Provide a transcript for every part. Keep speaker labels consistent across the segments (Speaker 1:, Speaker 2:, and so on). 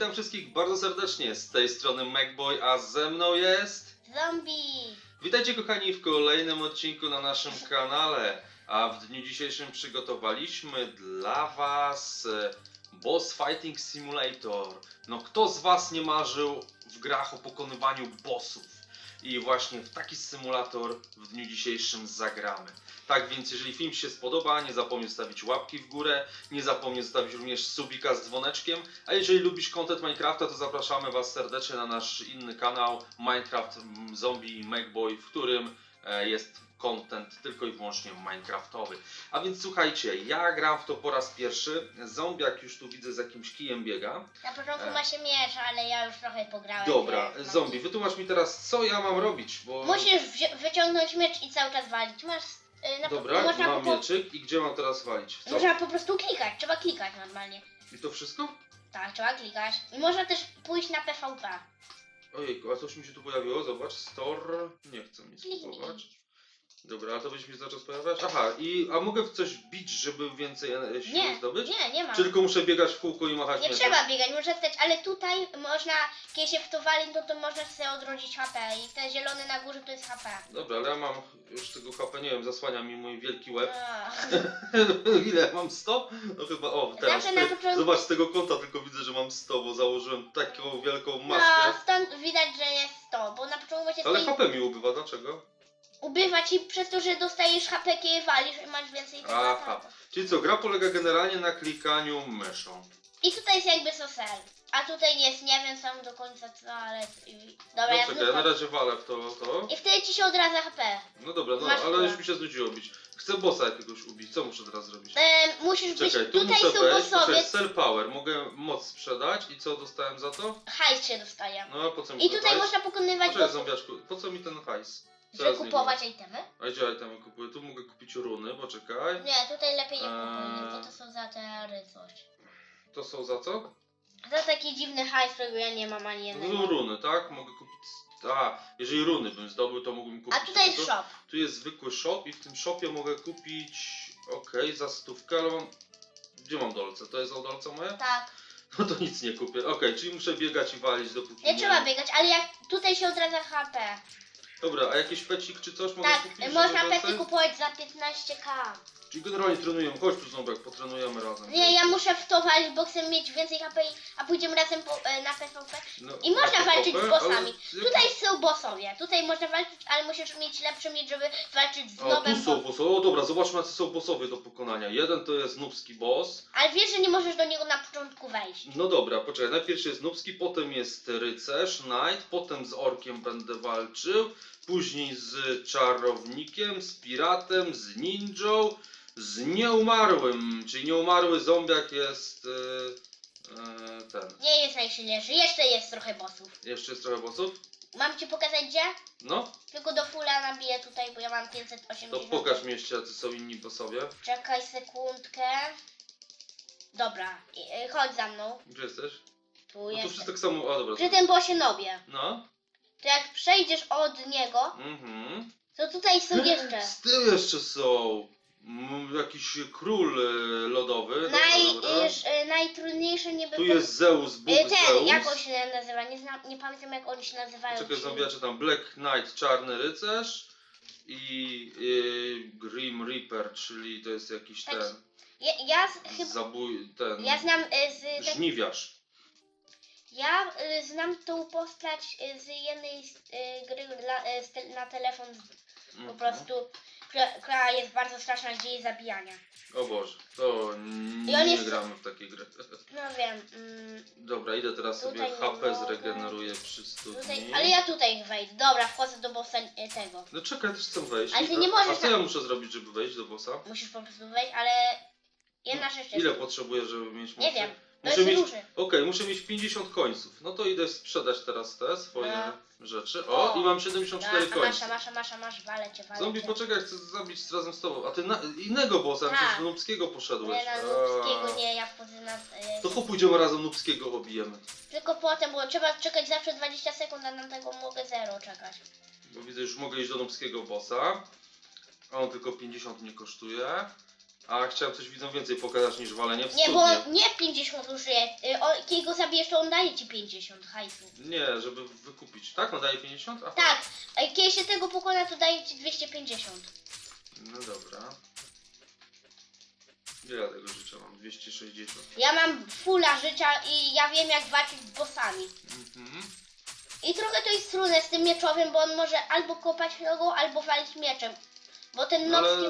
Speaker 1: Witam wszystkich bardzo serdecznie. Z tej strony MacBoy, a ze mną jest.
Speaker 2: Zombie!
Speaker 1: Witajcie kochani w kolejnym odcinku na naszym kanale. A w dniu dzisiejszym przygotowaliśmy dla Was e, Boss Fighting Simulator. No kto z Was nie marzył w grach o pokonywaniu bossów? I właśnie w taki symulator w dniu dzisiejszym zagramy. Tak więc jeżeli film się spodoba, nie zapomnij zostawić łapki w górę, nie zapomnij zostawić również subika z dzwoneczkiem, a jeżeli lubisz content Minecrafta, to zapraszamy Was serdecznie na nasz inny kanał Minecraft Zombie Macboy, w którym e, jest content tylko i wyłącznie Minecraftowy. A więc słuchajcie, ja gram w to po raz pierwszy. Zombiak już tu widzę z jakimś kijem biega.
Speaker 2: Na początku ma się miecz, ale ja już trochę pograłem.
Speaker 1: Dobra,
Speaker 2: więc mam
Speaker 1: zombie, wytłumacz mi teraz, co ja mam robić, bo...
Speaker 2: Musisz wzi- wyciągnąć miecz i cały czas walić. Masz. y, na po-
Speaker 1: Dobra,
Speaker 2: można,
Speaker 1: mam
Speaker 2: po,
Speaker 1: mieczyk i gdzie mam teraz walić? W Co?
Speaker 2: można po prostu klikać. Trzeba klikać normalnie.
Speaker 1: I to wszystko?
Speaker 2: Tak, trzeba klikać. I można też pójść na PvP.
Speaker 1: Ojejku, a coś mi się tu pojawiło, zobacz, store, nie chcę nic
Speaker 2: Kliknij.
Speaker 1: kupować. Dobra, a to byś mi zaczął pojawiać? Aha, i, a mogę w coś bić, żeby więcej e, siły
Speaker 2: Nie,
Speaker 1: zdobyć?
Speaker 2: nie, nie ma.
Speaker 1: Czy tylko muszę biegać w kółko i machać
Speaker 2: Nie
Speaker 1: mieczem?
Speaker 2: trzeba biegać, może stać, ale tutaj można, kiedy się w to wali, no to można sobie odrodzić HP i ten zielony na górze to jest HP.
Speaker 1: Dobra, ale ja mam już tego HP, nie wiem, zasłania mi mój wielki łeb.
Speaker 2: A.
Speaker 1: Ile? Mam 100? No chyba, o, teraz.
Speaker 2: Zawsze na
Speaker 1: ty-
Speaker 2: początku-
Speaker 1: Zobacz, z tego konta tylko widzę, że mam 100, bo założyłem taką wielką
Speaker 2: No,
Speaker 1: maskę.
Speaker 2: stąd widać, że jest to, bo na początku właśnie
Speaker 1: Ale
Speaker 2: stoi-
Speaker 1: HP mi ubywa, dlaczego?
Speaker 2: Ubywa ci przez to, że dostajesz HP, kiedy walisz i masz więcej tego
Speaker 1: Aha.
Speaker 2: ataku.
Speaker 1: Czyli co, gra polega generalnie na klikaniu myszą.
Speaker 2: I tutaj jest jakby sosel. A tutaj jest, nie wiem sam do końca co, ale... i- Dobra,
Speaker 1: No
Speaker 2: ja
Speaker 1: czekaj, ja na razie walę w to, to.
Speaker 2: I wtedy ci się odradza HP.
Speaker 1: No dobra, no
Speaker 2: Masz
Speaker 1: ale już mi się znudziło bić. Chcę bossa jakiegoś ubić, co muszę teraz zrobić?
Speaker 2: E, musisz być...
Speaker 1: Czekaj, tu
Speaker 2: Tutaj
Speaker 1: muszę
Speaker 2: są
Speaker 1: wejść,
Speaker 2: bossowie.
Speaker 1: poczekaj, sell power, mogę moc sprzedać i co dostałem za to?
Speaker 2: Hajs się dostaje.
Speaker 1: No a po co mi
Speaker 2: I
Speaker 1: ten
Speaker 2: tutaj
Speaker 1: hajs?
Speaker 2: można pokonywać
Speaker 1: Poczekaj
Speaker 2: bossów,
Speaker 1: zombiaczku, po co mi ten hajs? Niego
Speaker 2: kupować itemy.
Speaker 1: A gdzie itemy kupuję? Tu mogę kupić runy, poczekaj.
Speaker 2: Nie, tutaj lepiej nie
Speaker 1: Eee.
Speaker 2: kupuj, bo to są za te coś.
Speaker 1: To są za co?
Speaker 2: Za taki dziwny hajs, którego ja nie mam ani
Speaker 1: To
Speaker 2: jednego.
Speaker 1: runy, tak? Mogę kupić... A, jeżeli runy bym zdobył, to mógłbym kupić...
Speaker 2: A tutaj jest
Speaker 1: tylko-
Speaker 2: shop.
Speaker 1: Tu jest zwykły shop i w tym shopie mogę kupić... Okej, za stówkę, ale mam... Gdzie mam dolce? To jest dolce moje?
Speaker 2: Tak.
Speaker 1: No to nic nie kupię. Okej, czyli muszę biegać i walić dopóki
Speaker 2: Nie trzeba biegać, ale jak tutaj się odradza HP.
Speaker 1: Dobra, a jakiś pecik czy coś mogę
Speaker 2: Tak,
Speaker 1: kupić?
Speaker 2: można
Speaker 1: więcej?
Speaker 2: pety kupować za 15k.
Speaker 1: Czyli generalnie trenujemy. Chodź tu ząbek, potrenujemy razem.
Speaker 2: Nie, ja muszę w to walić, bo chcę mieć więcej HP, i- a pójdziemy razem po, e, na PvP.
Speaker 1: No,
Speaker 2: I można
Speaker 1: na
Speaker 2: walczyć z
Speaker 1: PvP,
Speaker 2: bossami.
Speaker 1: ale-
Speaker 2: Tutaj są bossowie. Tutaj można walczyć, ale musisz mieć lepszy miecz, żeby walczyć z nowym
Speaker 1: tu są
Speaker 2: bossem.
Speaker 1: bossowie. O dobra, zobaczmy jacy są bossowie do pokonania. Jeden to jest nubski boss.
Speaker 2: Ale wiesz, że nie możesz do niego na początku wejść.
Speaker 1: No dobra, poczekaj. Najpierw jest nubski, potem jest rycerz, knight, potem z orkiem będę walczył, później z czarownikiem, z piratem, z ninją, z nieumarłym. Czyli nieumarły zombiak jest... e, e, ten.
Speaker 2: Nie jest najsilniejszy, jeszcze jest trochę bossów.
Speaker 1: Jeszcze jest trochę bossów?
Speaker 2: Mam ci pokazać gdzie?
Speaker 1: No,
Speaker 2: Tylko do fulla nabiję tutaj, bo ja mam 580.
Speaker 1: to pokaż mi jeszcze, jacy są inni bossowie.
Speaker 2: Czekaj sekundkę. Dobra, i- y, chodź za mną.
Speaker 1: Gdzie jesteś?
Speaker 2: Tu
Speaker 1: No to
Speaker 2: jest.
Speaker 1: wszyscy tak samo... A dobra.
Speaker 2: Przy tym bossie nobie.
Speaker 1: No.
Speaker 2: To jak przejdziesz od niego,
Speaker 1: Mhm.
Speaker 2: to tutaj są jeszcze.
Speaker 1: Z tyłu jeszcze są jakiś król e, lodowy.
Speaker 2: Naj,
Speaker 1: dobra.
Speaker 2: iż, y, najtrudniejsze nie
Speaker 1: Tu jest Zeus, Bóg
Speaker 2: Y, Ten,
Speaker 1: Zeus.
Speaker 2: jak on się nazywa? Nie, znam, nie pamiętam jak oni się nazywają.
Speaker 1: Czekaj,
Speaker 2: ci-
Speaker 1: zombie, ja czytam Black Knight, Czarny Rycerz i y, Grim Reaper, czyli to jest jakiś
Speaker 2: Taki-
Speaker 1: ten
Speaker 2: Ja, ja z- chyba.
Speaker 1: zabój, ten
Speaker 2: Ja znam y, z. Tak,
Speaker 1: żniwiarz.
Speaker 2: ja y, znam tą postać y, z jednej z, y, gry dla, y, z te, na telefon po
Speaker 1: Mhm.
Speaker 2: prostu, która, jest bardzo straszna, gdzie jest zabijania.
Speaker 1: O Boże, to
Speaker 2: I on
Speaker 1: nie
Speaker 2: jest-
Speaker 1: gramy w takie gry.
Speaker 2: No wiem. Mm,
Speaker 1: Dobra, idę teraz sobie
Speaker 2: Tutaj nie
Speaker 1: HP
Speaker 2: mogę.
Speaker 1: zregeneruję przy studni.
Speaker 2: tutaj, ale ja tutaj wejdę. Dobra, wchodzę do bossa y, tego.
Speaker 1: No czekaj, też chcę wejść.
Speaker 2: Ale ty nie możesz
Speaker 1: A co ja muszę zrobić, żeby wejść do bossa?
Speaker 2: Musisz po prostu wejść, ale jedna rzecz jest.
Speaker 1: Ile potrzebuję, żeby mieć
Speaker 2: Nie
Speaker 1: mocy?
Speaker 2: wiem. To
Speaker 1: Muszę
Speaker 2: jest
Speaker 1: mieć... Okej, muszę mieć 50 końców. No to idę sprzedać teraz te swoje
Speaker 2: No.
Speaker 1: Rzeczy. O, i mam 74
Speaker 2: A, a
Speaker 1: końce.
Speaker 2: masza, masza, masza, masz, walę cię, walę
Speaker 1: Zombie,
Speaker 2: cię.
Speaker 1: poczekaj, chcę zabić razem z tobą. A ty na innego bossa,
Speaker 2: Tak.
Speaker 1: przecież do nubskiego poszedłeś.
Speaker 2: Nie, na
Speaker 1: A.
Speaker 2: ludzkiego nie, ja wchodzę na... y,
Speaker 1: To chodź pójdziemy razem nubskiego obijemy.
Speaker 2: Tylko potem, bo trzeba czekać zawsze 20 sekund, a na tego mogę zero czekać.
Speaker 1: Bo widzę, już mogę iść do nubskiego bossa. A on tylko 50 nie kosztuje. A chciałem coś widzom więcej pokazać niż walenie w
Speaker 2: Nie, bo nie 50 użyje. Y, o, kiedy go zabijesz, to on daje ci 50 hajsu.
Speaker 1: Nie, żeby wykupić. Tak? No daje 50? Aha.
Speaker 2: Tak, a kiedy się tego pokona, to daje ci 250.
Speaker 1: No dobra. Ile ja tego życia mam? 260.
Speaker 2: Ja mam fulla życia i ja wiem jak walczyć z bossami.
Speaker 1: Mhm.
Speaker 2: I trochę to jest trudne z tym mieczowym, bo on może albo kopać nogą, albo walić mieczem. Bo ten
Speaker 1: No
Speaker 2: noc...
Speaker 1: ale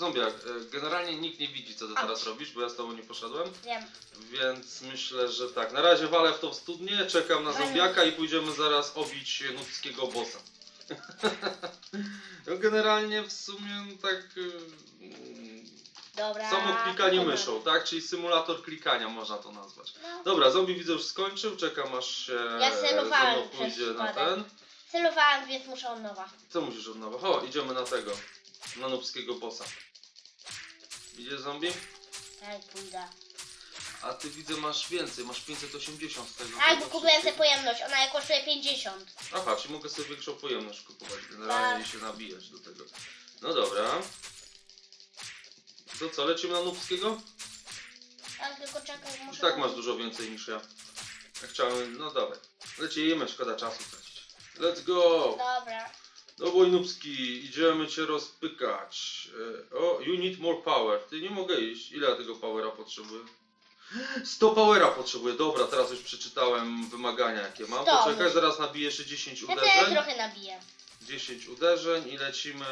Speaker 1: zombiak, e, generalnie nikt nie widzi co ty teraz robisz, bo ja z tobą nie poszedłem.
Speaker 2: Wiem.
Speaker 1: Więc myślę, że tak. Na razie walę w tą studnię, czekam na zombiaka i pójdziemy zaraz obić nubskiego bossa. no generalnie w sumie tak y,
Speaker 2: Dobra.
Speaker 1: samo klikanie myszą, tak? Czyli symulator klikania można to nazwać.
Speaker 2: No.
Speaker 1: Dobra, zombie widzę już skończył, czekam aż się
Speaker 2: Ja celowałem
Speaker 1: pójdzie na ten.
Speaker 2: Celowałam, więc muszę od nowa.
Speaker 1: Co musisz od nowa? O, idziemy na tego. Na nubskiego bossa. Idzie zombie?
Speaker 2: Tak, pójdę.
Speaker 1: A ty widzę masz więcej, masz 580 tego.
Speaker 2: Tak,
Speaker 1: tego
Speaker 2: bo kupiłem sobie
Speaker 1: wszystkiego.
Speaker 2: pojemność, ona kosztuje 50.
Speaker 1: Aha, czyli mogę sobie większą pojemność kupować generalnie i się nabijać do tego. No dobra. To co, lecimy na nubskiego?
Speaker 2: Tak, tylko czekaj,
Speaker 1: I
Speaker 2: muszę...
Speaker 1: tak masz dużo więcej niż ja. Ja chciałem, no dobra. Lecimy, szkoda czasu tracić. Let's go!
Speaker 2: Dobra.
Speaker 1: No boj nubski, idziemy cię rozpykać. E, O, you need more power. Ty nie mogę iść. Ile ja tego powera potrzebuję? 100 powera potrzebuję. Dobra, teraz już przeczytałem wymagania jakie mam.
Speaker 2: 100
Speaker 1: Poczekaj, zaraz nabiję jeszcze 10
Speaker 2: Ja też
Speaker 1: uderzeń.
Speaker 2: trochę nabiję.
Speaker 1: 10 uderzeń i lecimy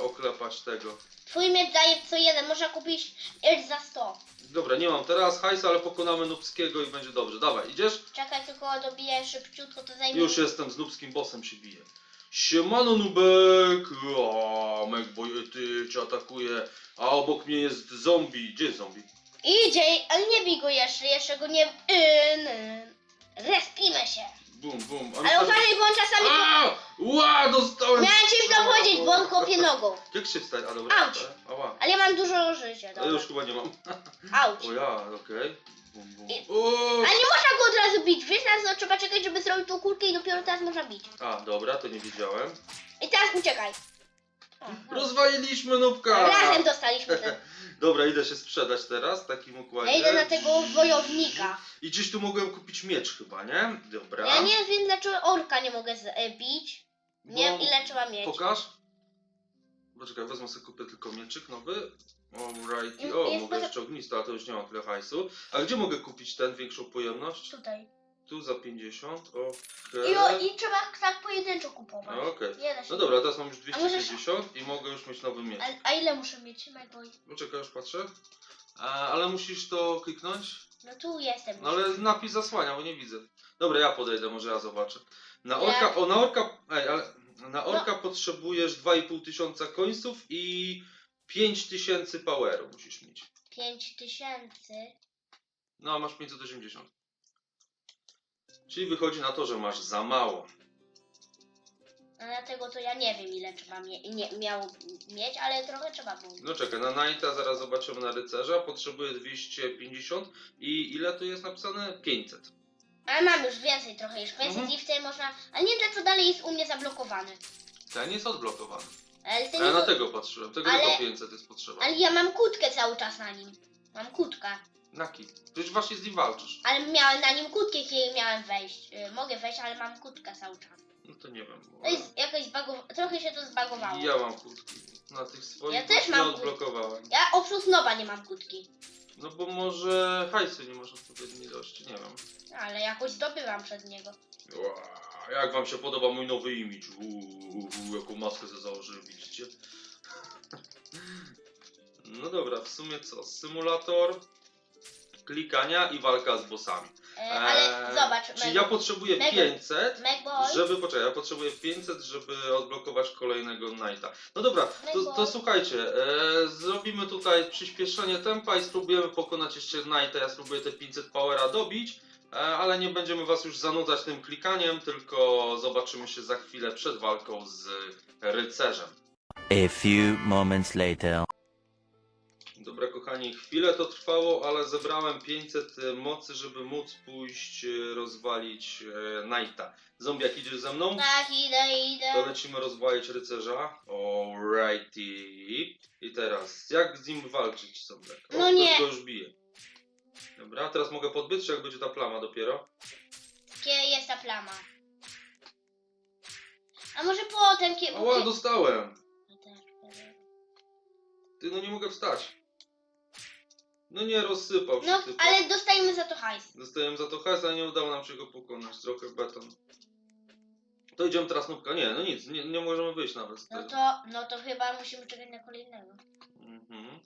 Speaker 1: oklepać tego.
Speaker 2: Twój miecz daje co jeden, można kupić miecz za 100.
Speaker 1: Dobra, nie mam teraz hajsa, ale pokonamy nubskiego i będzie dobrze. Dawaj, idziesz?
Speaker 2: Czekaj, tylko dobiję szybciutko, to zajmie...
Speaker 1: Już jestem z nubskim bossem się biję. Siemano nubek! Megboy ty cię atakuje. A obok mnie jest zombie. Gdzie jest zombie?
Speaker 2: Idzie, ale nie bij go jeszcze, jeszcze go nie... Yn. Respimy się.
Speaker 1: Bum, bum.
Speaker 2: Ale
Speaker 1: myślałem-
Speaker 2: uważaj, bo on czasami...
Speaker 1: Ła, dostałem!
Speaker 2: Miałem ci to powiedzieć, bo on kopie nogą.
Speaker 1: Jak się wstać? A dobra.
Speaker 2: Auć.
Speaker 1: Ała.
Speaker 2: Ale ja mam dużo życia, dobra.
Speaker 1: już chyba nie mam.
Speaker 2: Auć.
Speaker 1: O ja, okej. Bum, bum.
Speaker 2: I-
Speaker 1: O!
Speaker 2: Ale nie można go od razu bić, wiesz, teraz trzeba czekać, żeby zrobił tą kulkę i dopiero teraz można bić.
Speaker 1: A, dobra, to nie wiedziałem.
Speaker 2: I teraz uciekaj. O, no.
Speaker 1: Rozwaliliśmy nubka!
Speaker 2: Razem dostaliśmy ten.
Speaker 1: Dobra, idę się sprzedać teraz w takim układzie.
Speaker 2: Ja idę na tego wojownika.
Speaker 1: I gdzieś tu mogłem kupić miecz chyba, nie? Dobra.
Speaker 2: Ja nie wiem, dlaczego orka nie mogę z, e, bić. Nie wiem,
Speaker 1: Bo-
Speaker 2: ile trzeba mieć.
Speaker 1: Pokaż. Poczekaj, wezmę sobie kupię tylko mieczyk nowy. Alright.
Speaker 2: Jest-
Speaker 1: O,
Speaker 2: jest
Speaker 1: mogę
Speaker 2: poza-
Speaker 1: jeszcze ognista, ale to już nie mam tyle hajsu. A gdzie mogę kupić ten większą pojemność?
Speaker 2: Tutaj.
Speaker 1: Tu za 50.
Speaker 2: I,
Speaker 1: Okej.
Speaker 2: o, I trzeba tak pojedynczo kupować.
Speaker 1: No, okej.
Speaker 2: Nie da się.
Speaker 1: No dobra, teraz mam już
Speaker 2: A możesz-
Speaker 1: 250 i mogę już mieć nowy miecz.
Speaker 2: A, a ile muszę mieć, Majboy?
Speaker 1: Poczekaj, już patrzę. A, ale musisz to kliknąć.
Speaker 2: No tu jestem.
Speaker 1: No ale napis zasłania, bo nie widzę. Dobra, ja podejdę, może ja zobaczę. Na orka, o na orka, ej, ale na orka
Speaker 2: No.
Speaker 1: potrzebujesz 2,5 tysiąca końców i 5 tysięcy poweru musisz mieć.
Speaker 2: 5 tysięcy.
Speaker 1: No, a masz 580. Czyli wychodzi na to, że masz za mało.
Speaker 2: A dlatego to ja nie wiem, ile trzeba mie nie, miało mieć, ale trochę trzeba było.
Speaker 1: No czekaj, na Knighta zaraz zobaczymy na rycerza. Potrzebuję 250 i ile tu jest napisane? 500.
Speaker 2: Ale mam już więcej trochę już. Więcej
Speaker 1: Mhm.
Speaker 2: i wtedy można. Ale nie wiem, dlaczego dalej jest u mnie zablokowany.
Speaker 1: Ten jest odblokowany.
Speaker 2: Ale, ten
Speaker 1: A ja na
Speaker 2: jest...
Speaker 1: tego patrzyłem. Tego
Speaker 2: Ale-
Speaker 1: tylko 500 jest potrzeba.
Speaker 2: ale ja mam kutkę cały czas na nim. Mam kutkę.
Speaker 1: Na kim? Przecież właśnie z nim walczysz.
Speaker 2: Ale miałem na nim kutkę, kiedy miałem wejść. Y, mogę wejść, ale mam kutkę cały czas.
Speaker 1: No to nie wiem.
Speaker 2: To jest jakoś zbagowało. Trochę się to zbagowało.
Speaker 1: Ja mam kłódki. Na tych swoich
Speaker 2: Ja też
Speaker 1: nie
Speaker 2: mam
Speaker 1: odblokowałem.
Speaker 2: Ja oprócz nowa nie mam kutki.
Speaker 1: No bo może hajsu nie masz odpowiedniej ilości, nie wiem.
Speaker 2: Ale jakoś zdobywam przed niego.
Speaker 1: Ła, jak wam się podoba mój nowy imidż? Uuu, jaką maskę sobie założyłem, widzicie? No dobra, w sumie co? Symulator klikania i walka z bossami.
Speaker 2: E, ale
Speaker 1: Eee,
Speaker 2: zobacz,
Speaker 1: Czyli
Speaker 2: Meg-
Speaker 1: ja potrzebuję
Speaker 2: Meg-
Speaker 1: 500,
Speaker 2: Megboy.
Speaker 1: żeby, poczekaj, ja potrzebuję 500, żeby odblokować kolejnego Knighta. No dobra, to, to słuchajcie, e, zrobimy tutaj przyspieszenie tempa i spróbujemy pokonać jeszcze Knighta. Ja spróbuję te 500 powera dobić, e, ale nie będziemy was już zanudzać tym klikaniem, tylko zobaczymy się za chwilę przed walką z rycerzem.
Speaker 3: A few moments later.
Speaker 1: Dobra kochani, chwilę to trwało, ale zebrałem 500 mocy, żeby móc pójść e, rozwalić e, Knighta. Zombiak idziesz ze mną?
Speaker 2: Tak, idę, idę.
Speaker 1: To lecimy rozwalić rycerza. Alrighty. I teraz, jak z nim walczyć. O,
Speaker 2: No nie.
Speaker 1: ktoś go już bije. Dobra, teraz mogę podbyć, czy jak będzie ta plama dopiero?
Speaker 2: Gdzie jest ta plama? A może potem, kiedy...
Speaker 1: Ała, dostałem! Ty, no nie mogę wstać. No nie, rozsypał się
Speaker 2: No, ale dostajemy za to hajs.
Speaker 1: Dostałem za to hajs, ale nie udało nam się go pokonać. Trochę beton. To idziemy teraz nubka. Nie, no nic, nie, nie możemy wyjść nawet z
Speaker 2: No
Speaker 1: tego.
Speaker 2: to, no to chyba musimy czekać na kolejnego.
Speaker 1: Mhm.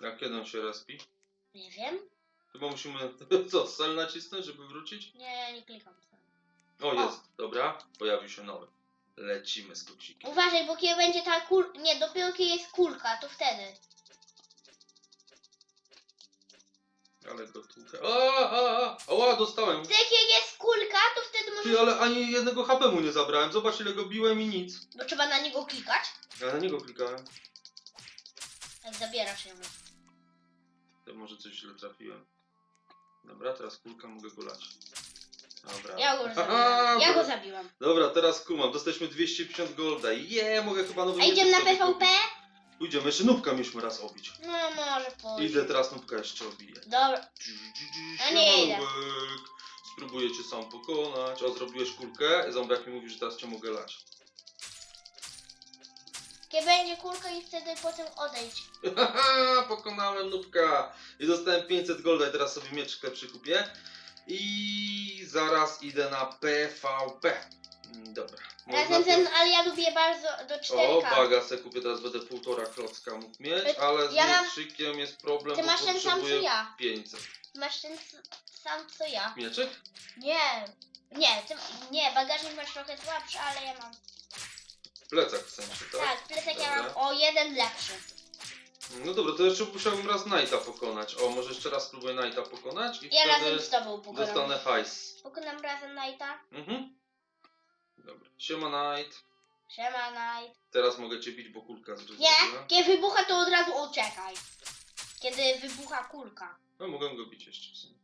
Speaker 1: Jak kiedy on się respi?
Speaker 2: Nie wiem.
Speaker 1: Chyba musimy, co, cel nacisnąć, żeby wrócić?
Speaker 2: Nie, nie klikam.
Speaker 1: O, jest, dobra, pojawił się nowy. Lecimy z kucikiem.
Speaker 2: Uważaj, bo kiedy będzie ta kul... Nie, dopiero kiedy jest kulka, to wtedy.
Speaker 1: Ale go tu... A, a, a, oła, dostałem.
Speaker 2: Wtedy kiedy jest kulka, to wtedy możesz...
Speaker 1: Ty, ale ani jednego HP mu nie zabrałem. Zobacz ile go biłem i nic.
Speaker 2: Bo trzeba na niego klikać.
Speaker 1: Ja na niego klikałem.
Speaker 2: Jak zabierasz ją.
Speaker 1: To może coś źle trafiłem. Dobra, teraz kulka mogę go lać. Dobra.
Speaker 2: Ja go zabiłam. Ja go zabiłam.
Speaker 1: Dobra, teraz kumam. Dostaliśmy 250 golda. Je, mogę chyba nowy
Speaker 2: A idziemy na
Speaker 1: sobie
Speaker 2: PvP?
Speaker 1: kupić. Pójdziemy, jeszcze nubka mieliśmy raz obić.
Speaker 2: No może pójdę.
Speaker 1: Idę teraz nubka jeszcze obiję.
Speaker 2: Dobra. A nie idę.
Speaker 1: Spróbuję cię sam pokonać. O, zrobiłeś kulkę. Zombiak mi mówi, że teraz cię mogę lać.
Speaker 2: Kiedy będzie kulka i wtedy potem odejdź.
Speaker 1: Haha, pokonałem nubka. I dostałem 500 golda i teraz sobie mieczkę lepszy kupię. I zaraz idę na PvP. Mm, Dobra.
Speaker 2: Razem ten, ale ja lubię bardzo do 4K.
Speaker 1: O, baga se kupię, teraz będę półtora klocka mógł mieć, ale z
Speaker 2: ja mam-
Speaker 1: mieczykiem jest problem,
Speaker 2: Ty
Speaker 1: bo
Speaker 2: masz ten sam co
Speaker 1: potrzebuję
Speaker 2: ja.
Speaker 1: 500.
Speaker 2: Masz ten s- sam co ja.
Speaker 1: Mieczyk?
Speaker 2: Nie. Nie, ty, nie, bagażnik masz trochę słabszy, ale ja mam.
Speaker 1: Plecak w sensie, tak?
Speaker 2: Tak, plecak ja
Speaker 1: Dobra.
Speaker 2: mam o jeden lepszy.
Speaker 1: No dobra, to jeszcze musiałbym raz Knighta pokonać. O, może jeszcze raz spróbuję Knighta pokonać i
Speaker 2: Ja razem
Speaker 1: wtedy
Speaker 2: z tobą pokonam.
Speaker 1: dostanę hajs.
Speaker 2: Pokonam razem Knighta.
Speaker 1: Mhm. Dobra, siema Knight.
Speaker 2: Siema Knight.
Speaker 1: Teraz mogę cię bić, bo kulka zrzuciła.
Speaker 2: Nie, kiedy wybucha to od razu uciekaj. Kiedy wybucha kulka.
Speaker 1: No mogę go bić jeszcze w sumie.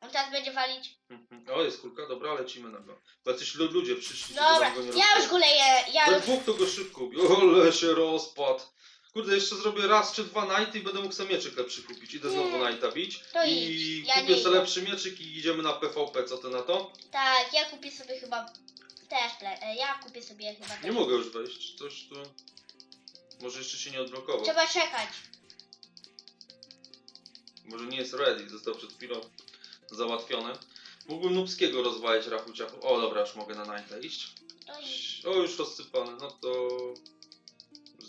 Speaker 2: On teraz będzie walić.
Speaker 1: Mhm. O, jest kulka, dobra, lecimy na go. Bo jacyś lu- ludzie przyszli,
Speaker 2: Dobra,
Speaker 1: go nie
Speaker 2: ja już
Speaker 1: rozbić.
Speaker 2: go leję. Ja
Speaker 1: We
Speaker 2: już...
Speaker 1: dwóch to go szybko ubił. Ale się rozpadł. Kurde, jeszcze zrobię raz czy dwa Knighty i będę mógł sobie mieczyk lepszy kupić. Idę znowu
Speaker 2: Nie.
Speaker 1: Knighta bić.
Speaker 2: To
Speaker 1: I
Speaker 2: idź, ja
Speaker 1: kupię
Speaker 2: nie
Speaker 1: sobie
Speaker 2: idę.
Speaker 1: lepszy mieczyk i idziemy na PvP. Co ty na to?
Speaker 2: Tak, ja kupię sobie chyba też ple... e, Ja kupię sobie chyba też.
Speaker 1: Nie mogę już wejść. Coś tu... Może jeszcze się nie odblokował.
Speaker 2: Trzeba czekać.
Speaker 1: Może nie jest ready. Został przed chwilą załatwiony. Mógłbym Nubskiego rozwalić rachu ciachu. O dobra, już mogę na Knighta iść.
Speaker 2: To idź.
Speaker 1: O, już rozsypany. No to...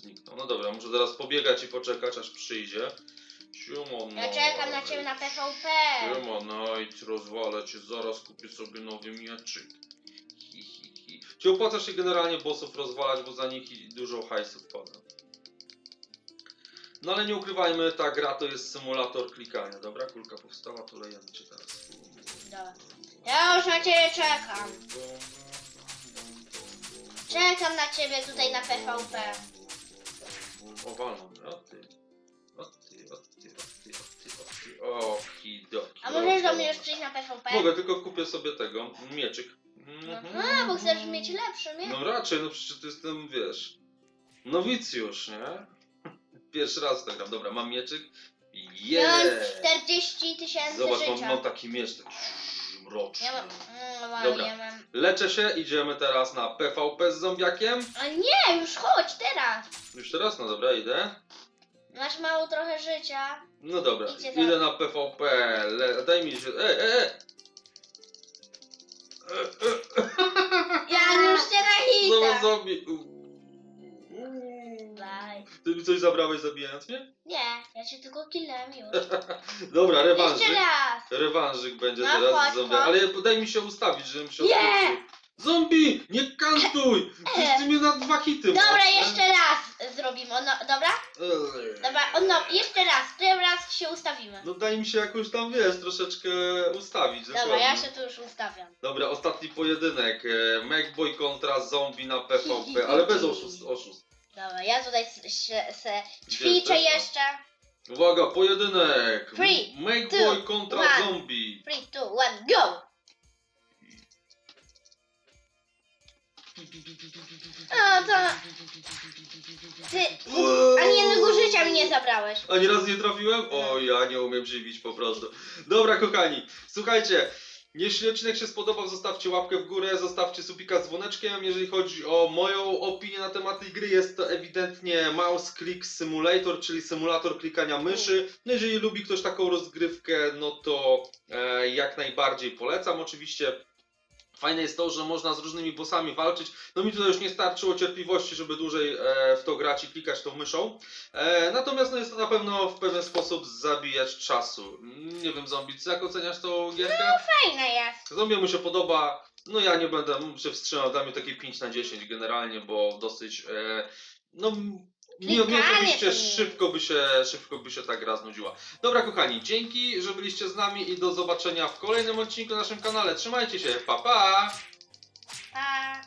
Speaker 1: Zniknął. No dobra, muszę teraz pobiegać i poczekać aż przyjdzie. Siema,
Speaker 2: Ja czekam na ciebie na PvP.
Speaker 1: Siema, Knight, rozwalę cię, zaraz kupię sobie nowy mieczyk. Hi, hi, hi. Czy opłaca się generalnie bossów rozwalać, bo za nich i dużo hajsu wpada. No ale nie ukrywajmy, ta gra to jest symulator klikania. Dobra, kulka powstała, to lejemy cię teraz.
Speaker 2: Dobra. Ja już na ciebie czekam. Czekam na ciebie tutaj na PvP.
Speaker 1: O, walną mnie, o ty. O ty, o ty, o ty, o ty, o ty. O, kidoki.
Speaker 2: A możesz do mnie już przyjść na PvP?
Speaker 1: Mogę, tylko kupię sobie tego, mieczyk. Mhm.
Speaker 2: Aha, bo chcesz mieć lepszy, nie?
Speaker 1: No raczej, no przecież to jestem, wiesz, nowicjusz, nie? Pierwszy raz gram. Dobra, mam mieczyk.
Speaker 2: Mam
Speaker 1: Yeah!
Speaker 2: 40 tysięcy
Speaker 1: Zobacz, mam,
Speaker 2: życia.
Speaker 1: mam taki miecz, taki mroczny.
Speaker 2: Ja mam... No,
Speaker 1: Dobra.
Speaker 2: ja mam...
Speaker 1: Leczę się, idziemy teraz na PvP z zombiakiem.
Speaker 2: A nie, już chodź teraz.
Speaker 1: Już teraz, no dobra, idę.
Speaker 2: Masz mało trochę życia.
Speaker 1: No dobra,
Speaker 2: tam.
Speaker 1: idę na PvP. Le daj mi się. E, e, e! E, e,
Speaker 2: Ja już cię na hita.
Speaker 1: zombie. Uuu. Ty mi coś zabrałeś zabijając mnie?
Speaker 2: Nie, ja cię tylko killem już.
Speaker 1: Dobra, rewanżyk.
Speaker 2: Jeszcze raz.
Speaker 1: Rewanżyk będzie
Speaker 2: No,
Speaker 1: teraz
Speaker 2: chodź,
Speaker 1: z zombie.
Speaker 2: chodź.
Speaker 1: Ale daj mi się ustawić, żebym się
Speaker 2: Nie!
Speaker 1: odwrócił. Zombie! Nie kantuj! Wszyscy mnie na dwa hity
Speaker 2: Dobra,
Speaker 1: masz, nie?
Speaker 2: jeszcze raz zrobimy. No, dobra?
Speaker 1: Eee.
Speaker 2: Dobra, no, jeszcze raz. Tym raz się ustawimy.
Speaker 1: No daj mi się jakoś tam, wiesz, troszeczkę ustawić.
Speaker 2: Dobra,
Speaker 1: dokładnie.
Speaker 2: ja się tu już ustawiam.
Speaker 1: Dobra, ostatni pojedynek. e, Macboy kontra zombie na PvP, ale bez oszust. oszust.
Speaker 2: Dobra, ja tutaj s- się, se ćwiczę jeszcze.
Speaker 1: Uwaga, pojedynek!
Speaker 2: Three,
Speaker 1: Macboy
Speaker 2: two,
Speaker 1: kontra
Speaker 2: one.
Speaker 1: zombie.
Speaker 2: 3, 2, 1, go! O, to... Ty... Ani jednego życia mi nie zabrałeś.
Speaker 1: Ani raz nie trafiłem? O, ja nie umiem żywić po prostu. Dobra, kochani, słuchajcie. Jeśli odcinek się spodobał, zostawcie łapkę w górę, zostawcie subika z dzwoneczkiem. Jeżeli chodzi o moją opinię na temat tej gry, jest to ewidentnie Mouse Click Simulator, czyli symulator klikania myszy. No jeżeli lubi ktoś taką rozgrywkę, no to e, jak najbardziej polecam. Oczywiście fajne jest to, że można z różnymi bossami walczyć. No mi tutaj już nie starczyło cierpliwości, żeby dłużej e, w to grać i klikać tą myszą. E, natomiast no jest to na pewno w pewien sposób zabijać czasu. Nie wiem, zombie, jak oceniasz tą gierkę?
Speaker 2: Fajna jest.
Speaker 1: Zombie mu się podoba. No ja nie będę się wstrzymał, dam mi takie 5 na 10 generalnie, bo dosyć. E, no. Nie, nie
Speaker 2: Klikanie
Speaker 1: oczywiście szybko by, się, szybko by się ta gra znudziła. Dobra kochani, dzięki, że byliście z nami i do zobaczenia w kolejnym odcinku na naszym kanale. Trzymajcie się, pa pa!
Speaker 2: Pa.